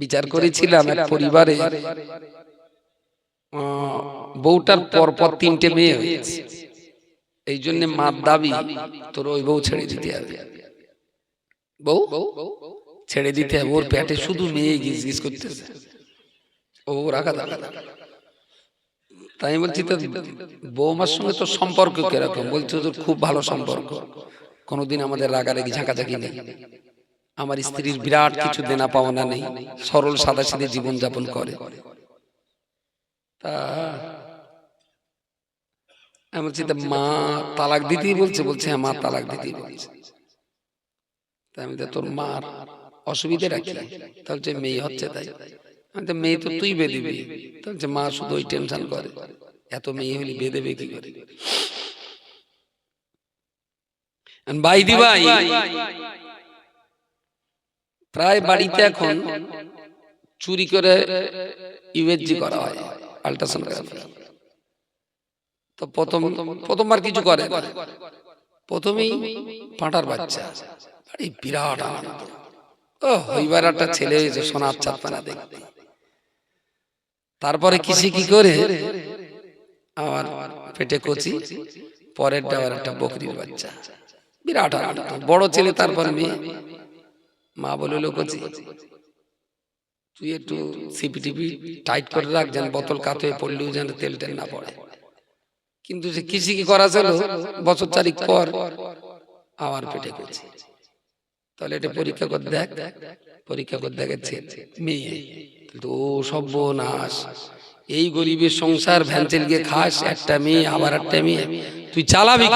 বিচার করেছিলাম এক পরিবারে। বউটার পরপর তিনটে মেয়ে হয়েছে। এই জন্য মার দাবি তোর ওই বউ ছেড়ে দিতে হবে। বউ? ছেড়ে দিতে হবে। ওর পেটে শুধু মেয়ে গিজ গিজ করতেছে। ও রাখা দাঁড়া তাই বলছি তো বৌমার সঙ্গে তোর সম্পর্ক কীরকম? বলছো তোর খুব ভালো সম্পর্ক। কোনোদিন আমাদের রাগারাগি ঝাঁকাঝাঁকি নেই। আমার স্ত্রীর বিরাট কিছু দেনা পাওনা নেই সরল সাদা সিধে জীবন যাপন করে। তা আমি বলছি মা তালাক দিতেই বলছে বলছে হ্যাঁ মা তালাক দিতেই বলছে। তা আমি তোর মার অসুবিধে রাখি? তাহলে যে মেয়ে হচ্ছে তাই। আমি তো মেয়ে তো তুই বেঁধেবি তাহলে যে মা শুধু ওই টেনশন করে। এত মেয়ে হলি বেঁধেবে কি করে? ভাই দি ভাই প্রায় বাড়িতে এখন চুরি করে ইউএসজি করা হয় আল্ট্রাসোনোগ্রাফি তো প্রথম প্রথমবার কিছু করে প্রথমেই পাঁটার বাচ্চা। আরে বিরাট আনন্দ। ও হইবার একটা ছেলে হয়েছে সোনার চাপানা দেখতে। তারপরে কিসে কি করে? আমার পেটে কচি পরের ডাবার একটা বকরির বাচ্চা। বিরাট আনন্দ। বড় ছেলে তারপর মেয়ে। মা বলিল কচি, তুই একটু সিপিটিপি টাইট করে রাখ, যেন বোতল কাত হয়ে পড়লেও যেন তেল টেল না পড়ে। কিন্তু সে কৃষি কি করা ছিল বছর চারিক পর আমার পেটে করছে তাহলে এটা পরীক্ষা করে, দেখ, পরীক্ষা করে দেখেছে মেয়ে। ও সর্বনাশ। এই গরিবের সংসার ভ্যানচেল গিয়ে খাস, একটা মেয়ে, আবার একটা মেয়ে। তুই চালাবি?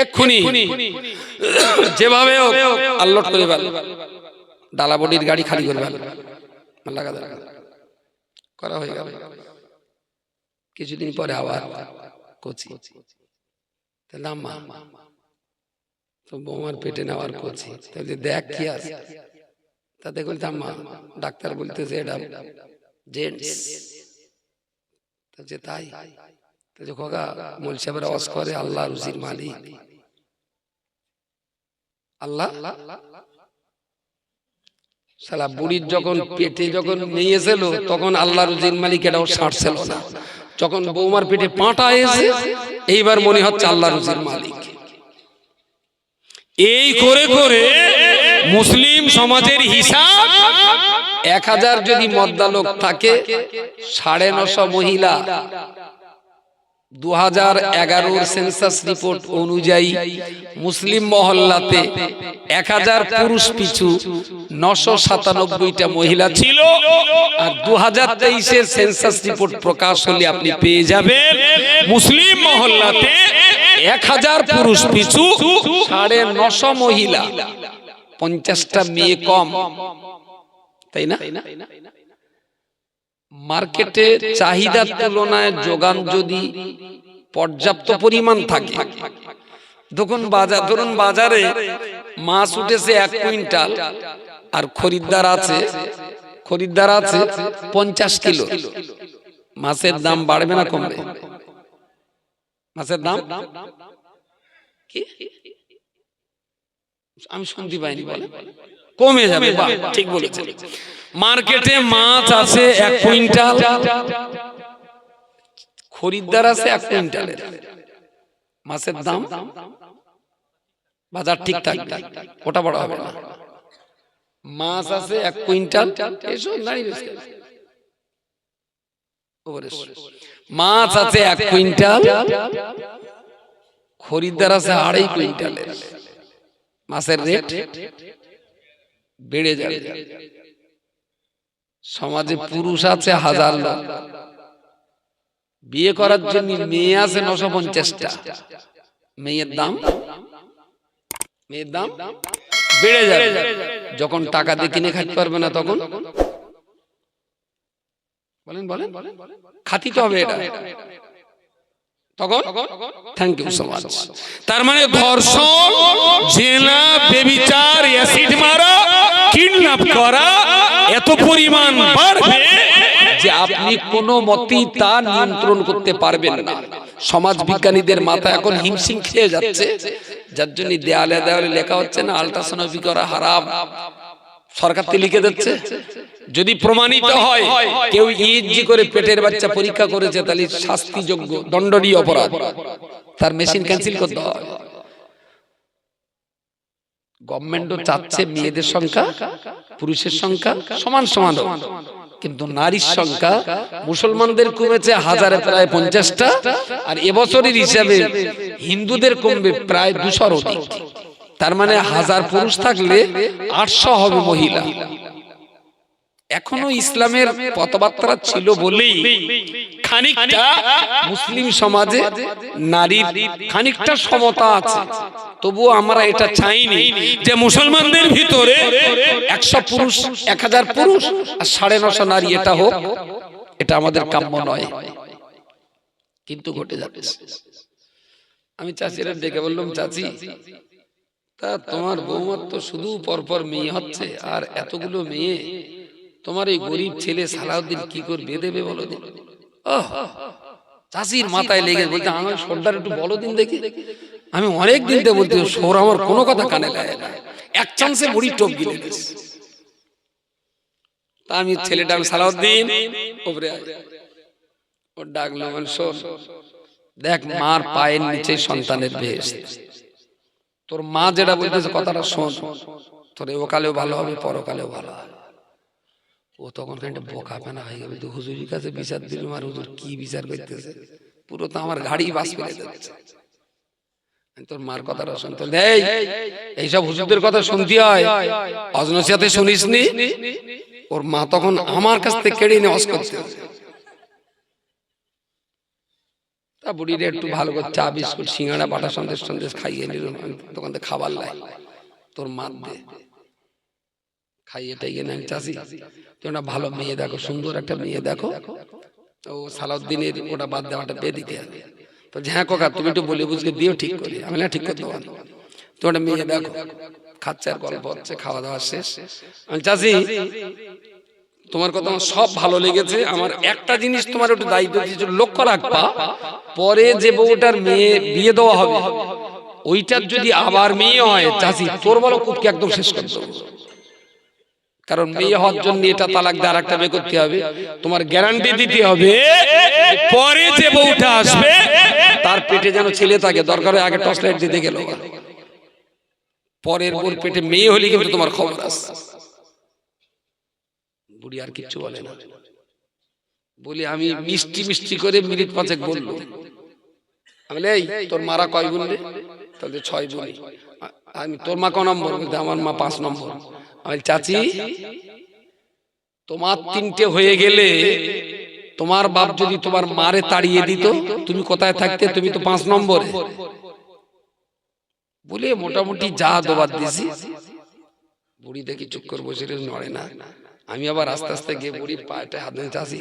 এক্ষুনি যেভাবে আল্লট করে ফেল। ডালা বডির গাড়ি খালি করে ফেল। লাগা করা হয়ে গেল। কিছুদিন পরে আবার কচি। আম্মা তো বৌমার পেটে নেওয়ার কচি। তাহলে দেখ কি আছে। তাতে বলতে আম্মা ডাক্তার বলতেছে এটা জেন্টস তাই। তো করে, আল্লাহ রুজির মালিক। আল্লাহ? সালা বুড়ির যখন পেটে যখন তখন আল্লাহ রুজির মালিক এটাও ছাড়ছিল না। যখন বৌমার পেটে পাঁটা এসে, এইবার মনে হচ্ছে আল্লাহ রুজির মালিক। এই করে করে মুসলিম সমাজের হিসাব, এক হাজার যদি মদ্দা লোক থাকে, সাড়ে নশো মহিলা। দু হাজার এগারোর সেন্সাস রিপোর্ট অনুযায়ী মুসলিম মহল্লাতে এক হাজার পুরুষ পিছু নশো সাতানব্বইটা মহিলা ছিল আর দু হাজার তেইশের সেন্সাস রিপোর্ট প্রকাশ হলে আপনি পেয়ে যাবেন। মুসলিম মহল্লাতে এক হাজার পুরুষ পিছু সাড়ে নশো মহিলা। পঞ্চাশটা মেয়ে কম। তাই না? মার্কেটে চাহিদার তুলনায় যোগান যদি পর্যাপ্ত পরিমাণ থাকে। তখন বাজার, ধরুন বাজারে মাছ উঠেছে এক কুইন্টাল আর খরিদ্দার আছে খরিদ্দার আছে পঞ্চাশ কিলো। মাছের দাম বাড়বে না কমবে? মাছের দাম? আমি শুনতে পাইনি বলে কমে যাবে ঠিক বলেছেন। মার্কেটে মাছ আছে এক কুইন্টাল খরিদ্দার আছে এক কুইন্টালের। মাছের দাম? বাজার ঠিক থাকবে ওটা বড় হবে না। মাছ আছে এক কুইন্টাল এসব দাঁড়িয়ে মাছ আছে এক কুইন্টাল খরিদ্দার আছে আড়াই কুইন্টালের। মাছের রেট? বেড়ে যাবে সমাজে পুরুষ আছে হাজার লোক। বিয়ে করার জন্য মেয়ে আছে নশো পঞ্চাশটা মেয়ের দাম? মেয়ের দাম? বেড়ে যাবে। যখন টাকা দিয়ে কিনে খাইতে পারবে না তখন? বলেন বলেন। খাতি তো হবে এটা। তখন থ্যাংক ইউ সো মাচ তার মানে ধর্ষণ জেনা বেবিচার অ্যাসিড মারা কিডন্যাপ করা এত পরিমাণ বাড়বে যে আপনি কোনো মতেই তা নিয়ন্ত্রণ করতে পারবেন না। সমাজ বিজ্ঞানীদের মাথা এখন হিমশিম খেয়ে যাচ্ছে। যার জন্য দেয়ালে দেওয়ালে লেখা হচ্ছে না আল্ট্রাসোনোগ্রাফি করা হারাম। সরকার তো লিখে দিচ্ছে। যদি প্রমাণিত হয় কেউ ইজি করে পেটের বাচ্চা পরীক্ষা করেছে তাহলে শাস্তিযোগ্য দণ্ডনীয় অপরাধ। তার মেশিন ক্যান্সেল করতে হয়। গভর্নমেন্টও চাচ্ছে মেয়েদের সংখ্যা পুরুষের সংখ্যা সমান সমান কিন্তু নারীর সংখ্যা মুসলমানদের কমেছে হাজারে প্রায় পঞ্চাশটা। আর এবছরের হিসাবে হিন্দুদের কমবে প্রায় দুশোর অধিক। তার মানে হাজার পুরুষ থাকলে আটশো হবে মহিলা। এখনও ইসলামের পথবার্তা ছিল বলেই খানিকটা মুসলিম সমাজে নারীর খানিকটা সমতা আছে। তবুও আমরা এটা চাইনি যে মুসলমানদের ভিতরে একশো পুরুষ এক হাজার পুরুষ আর সাড়ে নশো নারী এটা হোক এটা আমাদের কাম্য নয়। কিন্তু ঘটে যাচ্ছে। আমি চাচিরা ডেকে বললাম চাচি তা তোমার বৌমার তো শুধু পরপর মেয়ে হচ্ছে আর এতগুলো মেয়ে তোমার এই গরিব ছেলে সালাউদ্দিন কি করে বেঁধেবে বলো দিন চাষির মাথায় লেগে বলতে আমার সর্দার একটু বলো দিন দেখি আমি অনেক দিন থেকে বলতে সোর আমার কোনো কথা কানে লাগে না এক চান্সে বুড়ি টোপ গিলে তা আমি ছেলেটা আমি সালাউদ্দিন ওপরে আয়। ও ডাকলো মানে শোন দেখ মার পায়ের নিচে সন্তানের বেশ তোর মা যেটা বলতেছে কথাটা শোন তোর ওকালেও ভালো হবে পরকালেও ভালো হবে ও তখন খানিকটা বোকা পেনা হয়ে গেল। হুজুরির কাছে বিচার দিল আর হুজুর কি বিচার করতেছে? পুরো তো আমার গাড়ি বাস ফেলে যাচ্ছে। তোর মার কথাটা শুনতে এই এইসব হুজুরদের কথা শুনতে হয়। অজনসিয়াতে শুনিস নি? ওর মা তখন আমার কাছ থেকে কেড়ে নিয়ে অস করতে তা বুড়িরে একটু ভালো করে চা বিস্কুট সিঙ্গাড়া বাটা সন্দেশ সন্দেশ খাইয়ে নিল। দোকান খাবার লাই। তোর মার দে। খাইয়ে টাইয়ে না চাষি একটা ভালো মেয়ে দেখো, সুন্দর একটা মেয়ে দেখো। ও সালাউদ্দিনের ওটা বাদ দেওয়াটা পেয়ে দিতে হবে। তো হ্যাঁ কাকা, তুমি একটু বলে বুঝকে দিও, ঠিক করে আমি না ঠিক করতে পারব। তুমি একটা মেয়ে দেখো, খাচ্ছে আর গল্প হচ্ছে, খাওয়া দাওয়া শেষ। আমি চাষি তোমার কথা আমার সব ভালো লেগেছে। আমার একটা জিনিস তোমার একটু দায়িত্ব দিয়েছে লক্ষ্য রাখবা। পরে যে বউটার মেয়ে বিয়ে দেওয়া হবে, ওইটার যদি আবার মেয়ে হয় চাষি তোর বলো কুটকে একদম শেষ করে দেবো। কারণ মেয়ে হওয়ার জন্য এটা তালাক দিয়ে আরেকটা বিয়ে করতে হবে। তোমার গ্যারান্টি দিতে হবে পরে যে বউটা আসবে তার পেটে যেন ছেলে থাকে দরকার হয় আগে টর্চ লাইট দিতে গেল পরের বোর পেটে মেয়ে হলে কিন্তু তোমার খবর আছে। বুড়ি আর কিচ্ছু বলে না। বলি আমি মিষ্টি মিষ্টি করে মিনিট পাঁচেক বলল আমি এই তোর মারা কয় গুণ রে তাহলে ছয় গুণ আমি তোর মা ক নম্বর আমার মা পাঁচ নম্বর আমি চাচি তোমার তিনটে হয়ে গেলে তোমার বাপ যদি তোমার মারে তাড়িয়ে দিত তুমি কোথায় থাকতে তুমি তো পাঁচ নম্বরে। বলে মোটামুটি যা দোবার দিছি বুড়ি দেখি চুপ করে বসে নড়ে না। আমি আবার আস্তে আস্তে গিয়ে বুড়ির পায়েটা হাত নিয়ে চাষি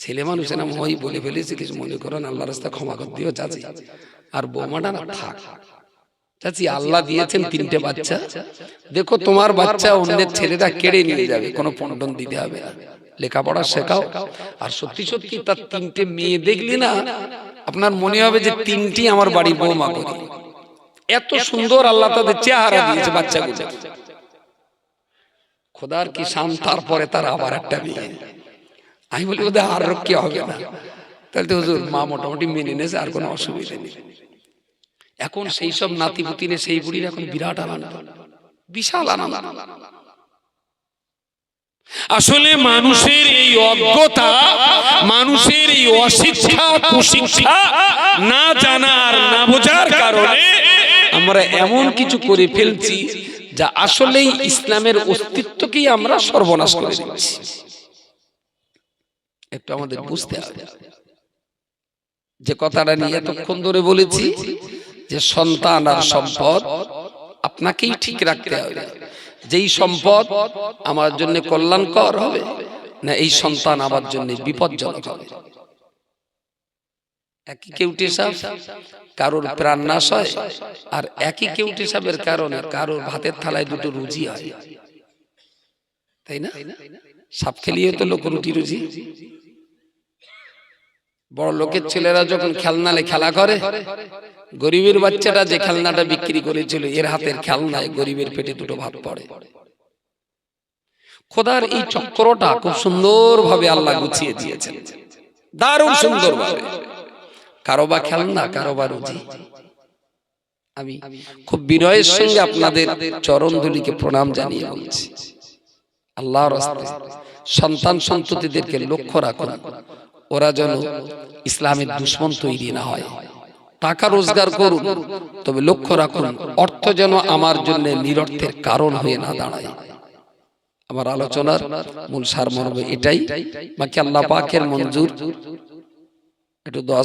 ছেলে মানুষ না মই বলে ফেলেছি কিছু মনে করো না আল্লাহ রাস্তা ক্ষমা করে দিও চাচি। আর বৌমাটা না থাক। চাচি আল্লাহ দিয়েছেন তিনটে বাচ্চা। দেখো তোমার বাচ্চা অন্যের ছেলেরা কেড়ে নিয়ে যাবে কোনো পন্টন দিতে হবে লেখাপড়া শেখাও। আর সত্যি সত্যি তার তিনটে মেয়ে দেখলি না আপনার মনে হবে যে তিনটি আমার বাড়ি বৌমা করি এত সুন্দর আল্লাহ তাদের চেহারা দিয়েছে বাচ্চাগুলো খোদার কি শান তারপরে তার আবার একটা মেয়ে। আমি বলি ওদের আর রক্ষে হবে না। তাহলে তো হুজুর মা মোটামুটি মেনে নেছে আর কোনো অসুবিধা নেই। এখন সেই সব নাতি পুতিনে সেই বুড়ির এখন বিরাট আনন্দ। বিশাল আনন্দ। আসলে মানুষের এই অজ্ঞতা মানুষের এই অশিক্ষা কুশিক্ষা না জানার না বোঝার কারণে আমরা এমন কিছু করে ফেলছি যা আসলেই ইসলামের অস্তিত্বকেই আমরা সর্বনাশ করে দিচ্ছি। একটু আমাদের বুঝতে হবে। যে কথাটা নিয়ে এতক্ষণ ধরে বলেছি যে সন্তান আর সম্পদ আপনাকেই ঠিক রাখতে হবে। যেই সম্পদ আমার জন্য কল্যাণকর হবে, না এই সন্তান আমার জন্য বিপজ্জনক হবে। একই কেউটি সাপ কারোর প্রাণ নাশ হয়, আর একই কেউটি সাপের কারণে কারোর ভাতের থালায় দুটো রুজি হয়। তাই না? সাপ খেলিয়ে তো লোক রুটি রুজি বড় লোকের ছেলেরা যখন খেলনালে খেলা করে গরিবের বাচ্চাটা যে খেলনাটা বিক্রি করেছিল এর হাতের খেলনায় গরিবের পেটে দুটো ভাত পড়ে। খোদার এই চক্রটা খুব সুন্দরভাবে আল্লাহ গুছিয়ে দিয়েছেন। দারুণ সুন্দরভাবে। কারও বা খেলনা কারও বা রুজি আমি খুব বিনয়ের সঙ্গে আপনাদের চরণ ধুলিকে প্রণাম জানিয়ে বলছি। আল্লাহর রাস্তায় সন্তান সন্ততিদেরকে লক্ষ্য রাখুন। ওরা যেন ইসলামের দুশ্মন তৈরি না হয়। টাকা রোজগার করুন, তবে লক্ষ্য রাখুন, অর্থ যেন আমার জন্য নিরর্থের কারণ হয়ে না দাঁড়ায়। আমার আলোচনার মূল সারমর্ম এটাই। বাকি আল্লাহ পাকের মঞ্জুর। একটু দোয়া